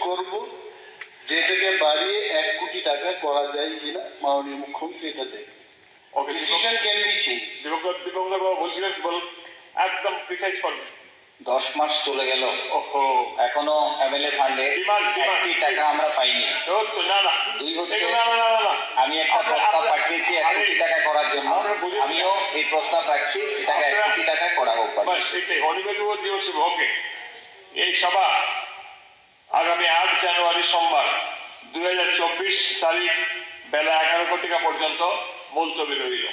করব যেটাকে বাড়িয়ে এক কোটি টাকা করা যায় কিনা মাননীয় মুখ্যমন্ত্রী এটা দেখবে। Okay decision can be change Dipankar Dipankar বাবু বলছিলেন বলুন? একদম প্রিসাইজ করবেন দশ মাস চলে গেল। ওহো। এখনও এমএলএ ফান্ডে Demand, demand. একটি টাকা আমরা পাইনি। ও তো না না। দুই হচ্ছে- এই না না না না, না। আমি একটা প্রস্তাব পাঠিয়েছি এক কোটি টাকা করার জন্য। আমিও এই প্রস্তাব রাখছি এটাকে এক কোটি টাকা করা হোক। বাস সেটাই অনিমেষ ওকে। এই সভা আগামী আট জানুয়ারি সোমবার দুই হাজার চব্বিশ তারিখ বেলা এগারো কোটিকা পর্যন্ত মুলতবি রইল।